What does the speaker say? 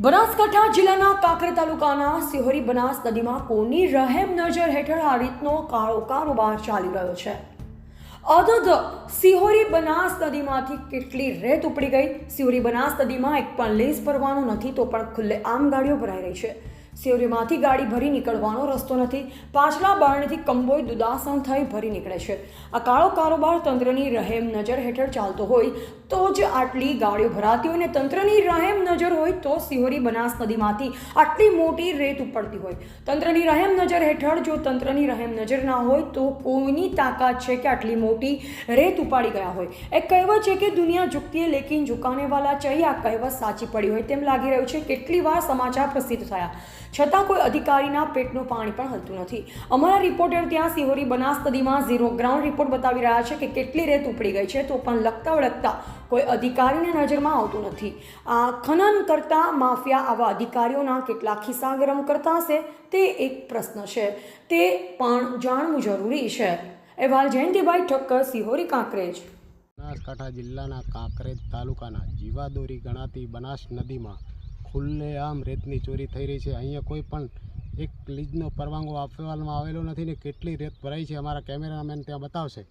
બનાસકાંઠા જિલ્લાના કાંકરે તાલુકાના સિહોરી બનાસ નદીમાં કોની રહેમ નજર હેઠળ આ રીતનો કાળો કારોબાર ચાલી રહ્યો છે. અદદ સિહોરી બનાસ નદીમાંથી કેટલી રેત ઉપડી ગઈ? સિહોરી બનાસ નદીમાં એક પણ લેસ ભરવાનું નથી, તો પણ ખુલ્લે આમ ગાડીઓ ભરાઈ રહી છે. સિહોરીમાંથી ગાડી ભરી નીકળવાનો રસ્તો નથી. પાછલા બારણથી કંબોય દુદાસણ થઈ ભરી નીકળે છે. આ કાળો કારોબાર તંત્રની રહેમ નજર હેઠળ ચાલતો હોય તો જ આટલી ગાડીઓ ભરાતી હોય ને તંત્રની રહેમ નજર હોય તો સિહોરી બનાસ નદીમાંથી આટલી મોટી રેત ઉપડતી હોય. તંત્રની રહેમ નજર હેઠળ જો તંત્રની રહેમ નજર ના હોય તો કોઈની તાકાત છે કે આટલી મોટી રેત ઉપાડી ગયા હોય. એ કહેવત છે કે દુનિયા ઝુકતીએ લેકિન ઝુકાને વાલા ચાહીએ આ કહેવત સાચી પડી હોય તેમ લાગી રહ્યું છે. કેટલી વાર સમાચાર પ્રસિદ્ધ થયા. છતાં કોઈ અધિકારીના પેટનું પાણી પણ હલતું નથી. અમારા રિપોર્ટર ત્યાં સિહોરી બનાસ નદીમાં ઝીરો ગ્રાઉન્ડ રિપોર્ટ બતાવી રહ્યા છે કે કેટલી રેત ઉપડી ગઈ છે તો પણ લગતા વળગતા કોઈ અધિકારીને નજરમાં આવતું નથી. આ ખનન કરતા માફિયા આવા અધિકારીઓના કેટલા ખિસ્સા ગરમ કરતા હશે તે એક પ્રશ્ન છે. તે પણ જાણવું જરૂરી છે. અહેવાલ જયંતિભાઈ ઠક્કર, સિહોરી, કાંકરેજ. બનાસકાંઠા જિલ્લાના કાંકરેજ તાલુકાના જીવાદોરી ગણાતી બનાસ નદીમાં ખુલ્લેઆમ રેતની ચોરી થઈ રહી છે. અહીંયા કોઈ પણ એક લીજનો પરવાનગો આપવામાં આવેલો નથી ને કેટલી રેત ભરાઈ છે અમારા કેમેરામેન ત્યાં બતાવશે.